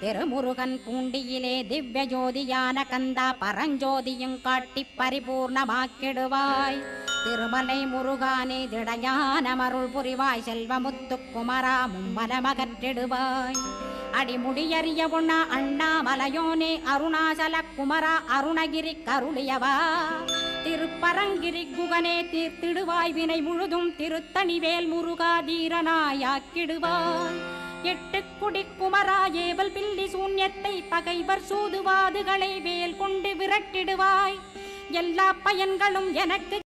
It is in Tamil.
திருமுருகன் பூண்டியிலே திவ்ய ஜோதியான கந்தா பரஞ்சோதியும் காட்டி பரிபூர்ணமாக்கிடுவாய். திருமலை முருகானே திடையான மருள் புரிவாய் செல்வமுத்து குமரா மும்மலமகற்றிடுவாய். அடிமுடியறிய உண்ண அண்ணாமலையோனே அருணாசல குமரா அருணகிரி கருளியவா. திருப்பரங்கிரி குகனே தீர்த்திடுவாய் வினை முழுதும் திருத்தணிவேல் முருகா தீரனாயாக்கிடுவாய் எட்டு குடி குமரா ஏவல் பில்லி சூன்யத்தை பகைவர் சூதுவாதுகளை வேல் கொண்டு விரட்டிடுவாய். எல்லா பயன்களும் எனக்கு